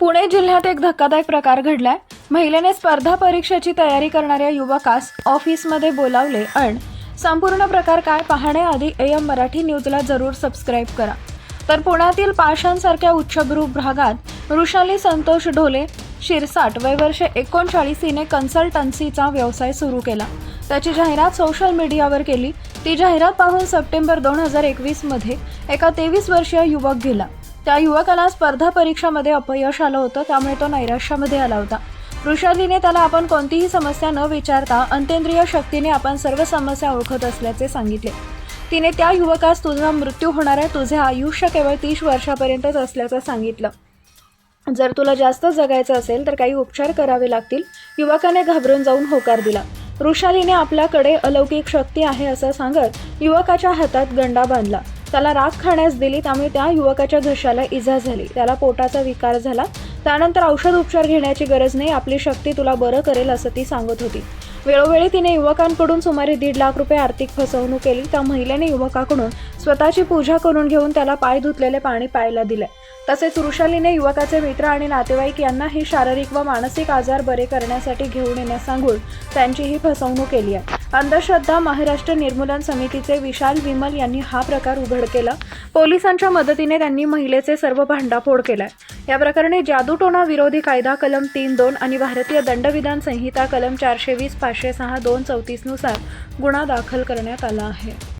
पुणे जिल्ह्यात एक धक्कादायक प्रकार घडलाय. महिलेने स्पर्धा परीक्षेची तयारी करणाऱ्या युवकास ऑफिसमध्ये बोलावले आणि संपूर्ण प्रकार काय पाहण्याआधी एम मराठी न्यूजला जरूर सबस्क्राईब करा. तर पुण्यातील पाषाणसारख्या उच्चभ्रू भागात वृषाली संतोष ढोले शिरसाट वय वर्ष एकोणचाळीस हिने कन्सल्टन्सीचा व्यवसाय सुरू केला. त्याची जाहिरात सोशल मीडियावर केली. ती जाहिरात पाहून सप्टेंबर दोन हजार एकवीसमध्ये एका तेवीस वर्षीय युवक गेला. त्या युवकाला स्पर्धा परीक्षामध्ये अपयश आलं होतं त्यामुळे तो नैराश्यामध्ये आला होता. वृषालीने त्याला आपण कोणतीही समस्या न विचारता अंतेंद्रिय शक्तीने आपण सर्व समस्या ओळखत असल्याचे सांगितले. तिने त्या युवकास तुझा मृत्यू होणार आहे तुझे आयुष्य केवळ तीस वर्षापर्यंतच असल्याचं सांगितलं. जर तुला जास्त जगायचं असेल तर काही उपचार करावे लागतील. युवकाने घाबरून जाऊन होकार दिला. वृषालीने आपल्याकडे अलौकिक शक्ती आहे असं सांगत युवकाच्या हातात गंडा बांधला. त्याला राख खाण्यास दिली त्यामुळे त्या युवकाच्या घशाला इजा झाली. त्याला पोटाचा विकार झाला. त्यानंतर औषध उपचार घेण्याची गरज नाही आपली शक्ती तुला बरं करेल असं ती सांगत होती. वेळोवेळी तिने युवकांकडून सुमारे दीड लाख रुपये आर्थिक फसवणूक केली. त्या महिलेने युवकाकडून स्वतःची पूजा करून घेऊन त्याला पाय धुतलेले पाणी प्यायला दिले. तसेच वृषालीने युवकाचे मित्र आणि नातेवाईक यांनाही शारीरिक व मानसिक आजार बरे करण्यासाठी घेऊन येण्यास सांगून त्यांचीही फसवणूक केली आहे. अंधश्रद्धा महाराष्ट्र निर्मूलन समितीचे विशाल विमल यांनी हा प्रकार उघड केला. पोलिसांच्या मदतीने त्यांनी महिलेचे सर्व भांडाफोड केलाय. या प्रकरणी जादूटोणा विरोधी कायदा कलम तीन दोन आणि भारतीय दंडविधान संहिता कलम चारशे वीस पाचशे सहा दोन चौतीसनुसार गुन्हा दाखल करण्यात आला आहे.